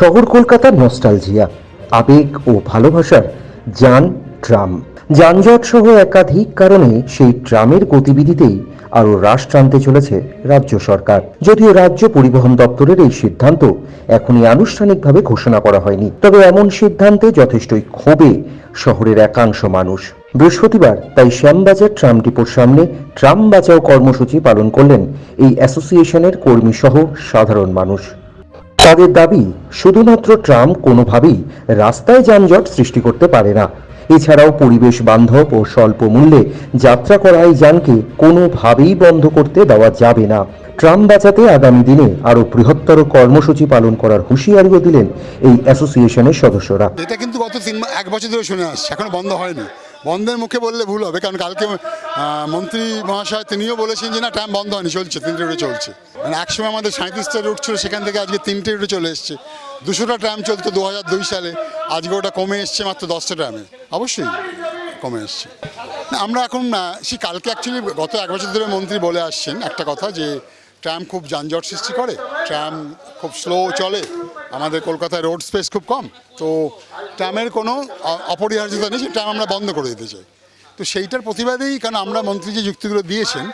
শহর কলকাতার নস্টালজিয়া আবেগ ও ভালোবাসার যান ট্রাম। যানজট সহ একাধিক কারণে সেই ট্রামের গতিবিধিতেই আরও হ্রাস টানতে চলেছে রাজ্য সরকার। যদিও রাজ্য পরিবহন দপ্তরের এই সিদ্ধান্ত এখনই আনুষ্ঠানিকভাবে ঘোষণা করা হয়নি, তবে এমন সিদ্ধান্তে যথেষ্টই ক্ষোভে শহরের একাংশ মানুষ। বৃহস্পতিবার তাই শ্যামবাজার ট্রাম ডিপোর সামনে ট্রাম বাঁচাও কর্মসূচি পালন করলেন এই অ্যাসোসিয়েশনের কর্মীসহ সাধারণ মানুষ। তাদের দাবি শুধুমাত্র ট্রাম কোনোভাবেই রাস্তায় যানজট সৃষ্টি করতে পারে না। এছাড়াও পরিবেশ বান্ধব ও স্বল্প মূল্যে যাত্রা করা এই যানকে কোনোভাবেই বন্ধ করতে দেওয়া যাবে না। ট্রাম বাঁচাতে আগামী দিনে আরও বৃহত্তর কর্মসূচি পালন করার হুঁশিয়ারিও দিলেন এই অ্যাসোসিয়েশনের সদস্যরা। এটা কিন্তু গত তিন এক বছর ধরে শুনে আসছে, এখনও বন্ধ হয়নি। বন্ধের মুখে বললে ভুল হবে, কারণ কালকে মন্ত্রী মহাশয় তিনিও বলেছেন যে না টাইম বন্ধ হয়নি, চলছে, তিনটে রুটে চলছে। মানে একসময় আমাদের সাঁত্রিশটা রুট ছিল, সেখান থেকে আজকে তিনটে রুটে চলে এসছে। দুশোটা ট্রাম চলতো দু হাজার দুই সালে, আজকে ওটা কমে এসছে মাত্র দশটা ট্রামে অবশ্যই কমে এসছে। আমরা এখন সে কালকে অ্যাকচুয়ালি গত এক বছর ধরে মন্ত্রী বলে আসছেন একটা কথা যে ট্রাম খুব যানজট সৃষ্টি করে ট্রাম খুব স্লো চলে আমাদের কলকাতায় রোড স্পেস খুব কম, তো ট্রামের কোনো অপরিহার্যতা নেই, সেই ট্রাম আমরা বন্ধ করে দিতে চাই। তো সেইটার প্রতিবাদেই কারণ আমরা মন্ত্রী যে যুক্তিগুলো দিয়েছেন,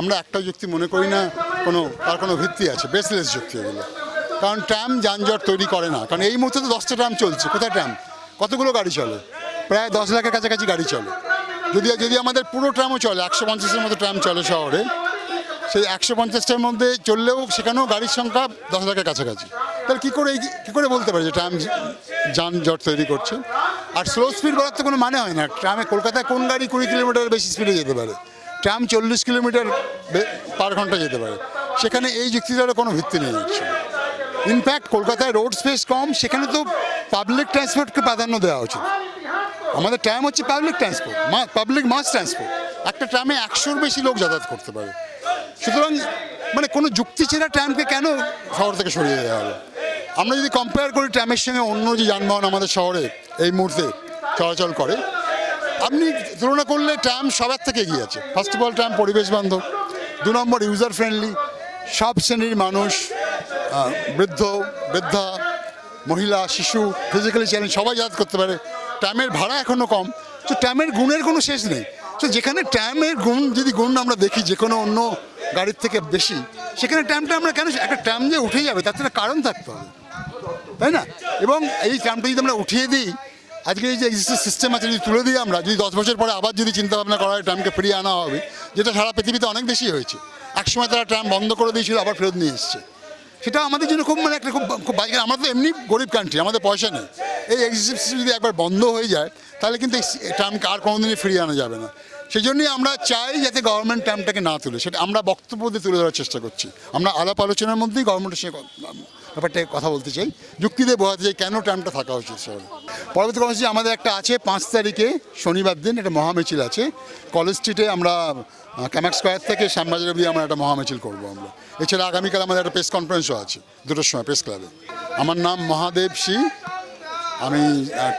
আমরা একটা যুক্তি মনে করি না, কোনো, তার কোনো ভিত্তি আছে বেসলেস যুক্তি এগুলো। কারণ ট্রাম যানজট তৈরি করে না, কারণ এই মুহূর্তে তো দশটা ট্রাম চলছে, কোথায় ট্রাম কতগুলো গাড়ি চলে? প্রায় দশ লাখের কাছাকাছি গাড়ি চলে। যদি যদি আমাদের পুরো ট্রামও চলে, একশো পঞ্চাশের মতো ট্রাম চলে শহরে সেই একশো পঞ্চাশটার মধ্যে চললেও সেখানেও গাড়ির সংখ্যা দশ লাখের কাছাকাছি। তাহলে কী করে কী করে বলতে পারে যে ট্রাম যানজট তৈরি করছে? আর স্লো স্পিড বলার তো কোনো মানে হয় না। ট্রামে কলকাতায় কোন গাড়ি কুড়ি কিলোমিটার বেশি স্পিডে যেতে পারে? ট্রাম চল্লিশ কিলোমিটার পার ঘণ্টা যেতে পারে। সেখানে এই যুক্তিটারও কোনো ভিত্তি নেই। ইনফ্যাক্ট কলকাতায় রোড স্পেস কম, সেখানে তো পাবলিক ট্রান্সপোর্টকে প্রাধান্য দেওয়া উচিত। আমাদের ট্রাম হচ্ছে public transport public mass transport একটা ট্রামে একশোর বেশি লোক যাতায়াত করতে পারে। সুতরাং মানে কোনো যুক্তি ছেড়া ট্রামকে কেন শহর থেকে সরিয়ে দেওয়া হলো? আমরা যদি কম্পেয়ার করি ট্রামের সঙ্গে অন্য যে যানবাহন আমাদের শহরে এই মুহূর্তে চলাচল করে, আপনি তুলনা করলে ট্রাম সবার থেকে এগিয়ে আছে। ফার্স্ট অফ অল ট্রাম পরিবেশ বান্ধব, দু নম্বর ইউজার ফ্রেন্ডলি সব শ্রেণির মানুষ বৃদ্ধ, বৃদ্ধা, মহিলা, শিশু ফিজিক্যালি চ্যালেঞ্জ সবাই যাতায়াত করতে পারে। ট্রামের ভাড়া এখনও কম। তো ট্রামের গুণের কোনো শেষ নেই। তো যেখানে ট্রামের গুণ, যদি গুণ আমরা দেখি যে কোনো অন্য গাড়ির থেকে বেশি, সেখানে ট্রামটা আমরা কেন একটা ট্রাম যে উঠে যাবে, তার একটা কারণ থাকতে হবে। তাই না? এবং এই ট্রামটা যদি আমরা উঠিয়ে দিই, আজকে এই যে এক্সিস্টিং সিস্টেম আছে, যদি তুলে দিই আমরা, যদি দশ বছর পরে আবার যদি চিন্তা ভাবনা করা হয় ট্রামকে ফিরিয়ে আনা হবে, যেটা সারা পৃথিবীতে অনেক বেশি হয়েছে। একসময় তারা ট্রাম বন্ধ করে দিয়েছিল, আবার ফেরত নিয়ে এসছে। সেটা আমাদের জন্য খুব মানে একটা খুব খুব বাজে আমরা তো এমনি গরিব কান্ট্রি আমাদের পয়সা নেই। এই এক্সিস্টিং সিস্টেম যদি একবার বন্ধ হয়ে যায়, তাহলে কিন্তু এই ট্রামকে আর কোনোদিনই ফিরিয়ে আনা যাবে না। সেই জন্যই আমরা চাই যাতে গভর্নমেন্ট ট্রামটাকে না তুলে। সেটা আমরা বক্তব্য দিয়ে তুলে ধরার চেষ্টা করছি। আমরা আলাপ আলোচনার মধ্যেই গভর্নমেন্টের সঙ্গে ব্যাপারটা কথা বলতে চাই। যুক্তি দিয়ে বোঝাতে চাই কেন ট্রামটা থাকা উচিত শহরে পরবর্তী কর্মসূচি আমাদের একটা আছে, পাঁচ তারিখে, শনিবার দিন, একটা মহামিছিল আছে। কলেজ স্ট্রিটে আমরা ক্যামাক স্কোয়ার থেকে শ্যামবাজার অব্দি আমরা একটা মহামিছিল করব আমরা। এছাড়া আগামীকাল আমাদের একটা প্রেস কনফারেন্সও আছে, দুটোর সময় প্রেস ক্লাবে আমার নাম মহাদেব সি। আমি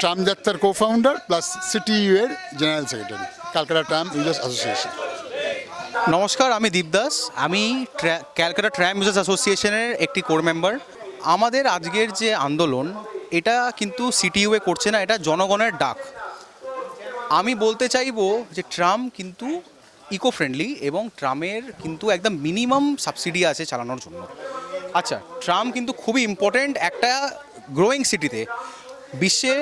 ট্রাম যাত্রার কো ফাউন্ডার প্লাস সিটিইউ এর general secretary Calcutta tram users association. নমস্কার, আমি দীপদাস আমি ক্যালকাটা ট্রাম ইউজার্স অ্যাসোসিয়েশনের একটি কোর মেম্বার। আমাদের আজকের যে আন্দোলন, এটা কিন্তু সিটিইউএ করছে না, এটা জনগণের ডাক। আমি বলতে চাইব যে ট্রাম কিন্তু ইকো ফ্রেন্ডলি এবং ট্রামের কিন্তু একদম মিনিমাম সাবসিডি আছে চালানোর জন্য। আচ্ছা ট্রাম কিন্তু খুবই ইম্পর্ট্যান্ট একটা গ্রোয়িং সিটিতে বিশ্বের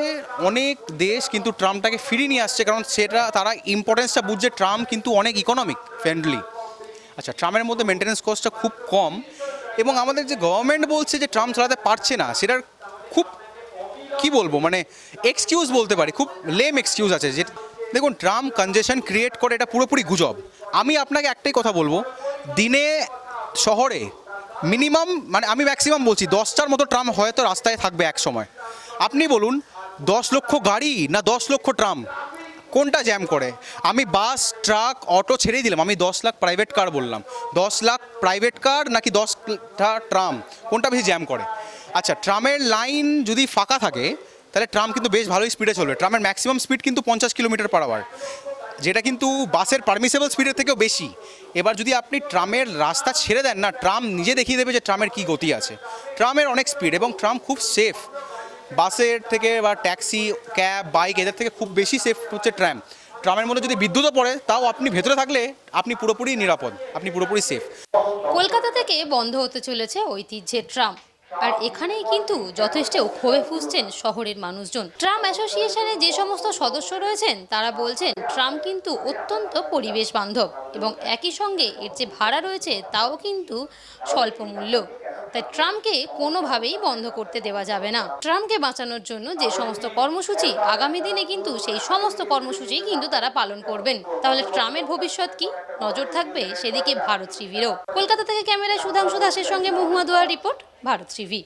অনেক দেশ কিন্তু ট্রামটাকে ফিরিয়ে নিয়ে আসছে, কারণ সেটা, তারা ইম্পর্টেন্সটা বুঝছে ট্রাম কিন্তু অনেক ইকোনমিক ফ্রেন্ডলি আচ্ছা ট্রামের মধ্যে মেনটেন্যান্স কস্টটা খুব কম এবং আমাদের যে গভর্নমেন্ট বলছে যে ট্রাম চালাতে পারছে না, সেটার খুব, কি বলব মানে এক্সকিউজ বলতে পারি, খুব লেম এক্সকিউজ আছে যে, দেখুন ট্রাম কনজেশন ক্রিয়েট করে এটা পুরোপুরি গুজব। আমি আপনাকে একটাই কথা বলব, দিনে শহরে মিনিমাম মানে আমি ম্যাক্সিমাম বলছি, দশটার মতো ট্রাম হয়তো রাস্তায় থাকবে এক সময়। আপনি বলুন, দশ লক্ষ গাড়ি না দশ লক্ষ ট্রাম? কোনটা জ্যাম করে? আমি বাস, ট্রাক, অটো ছেড়েই দিলাম, আমি দশ লাখ প্রাইভেট কার বললাম। দশ লাখ প্রাইভেট কার নাকি দশটা ট্রাম? কোনটা বেশি জ্যাম করে? আচ্ছা ট্রামের লাইন যদি ফাঁকা থাকে, তাহলে ট্রাম কিন্তু বেশ ভালোই স্পিডে চলবে। ট্রামের ম্যাক্সিমাম স্পিড কিন্তু পঞ্চাশ কিলোমিটার পার আওয়ার যেটা কিন্তু বাসের পারমিসেবল স্পিডের থেকেও বেশি। এবার যদি আপনি ট্রামের রাস্তা ছেড়ে দেন না, ট্রাম নিজে দেখিয়ে দেবে যে ট্রামের কী গতি আছে। ট্রামের অনেক স্পিড এবং ট্রাম খুব সেফ বাসের থেকে বা ট্যাক্সি, ক্যাব, বাইক, এদের থেকে খুব বেশি সেফ হচ্ছে ট্রাম। ট্রামের মধ্যে যদি বিদ্যুৎও পড়ে, তাও আপনি ভেতরে থাকলে আপনি পুরোপুরি নিরাপদ, আপনি পুরোপুরি সেফ কলকাতা থেকে বন্ধ হতে চলেছে ঐতিহ্যের ট্রাম। আর এখানেই কিন্তু যথেষ্ট ক্ষোভে ফুসছেন শহরের মানুষজন। ট্রাম অ্যাসোসিয়েশনে যে সমস্ত সদস্য রয়েছেন, তারা বলছেন ট্রাম কিন্তু অত্যন্ত পরিবেশ বান্ধব এবং একই সঙ্গে এর যে ভাড়া রয়েছে, তাও কিন্তু স্বল্প মূল্য তাই ট্রাম্পকে কোনোভাবেই বন্ধ করতে দেওয়া যাবে না। ট্রাম্পকে বাঁচানোর জন্য যে সমস্ত কর্মসূচি আগামী দিনে কিন্তু সেই সমস্ত কর্মসূচি কিন্তু তারা পালন করবেন। তাহলে ট্রাম্পের ভবিষ্যৎ কি? নজর থাকবে সেদিকে ভারত টিভিরও। কলকাতা থেকে ক্যামেরায় সুধাংশু দাসের সঙ্গে দোয়ার রিপোর্ট, ভারত টিভি।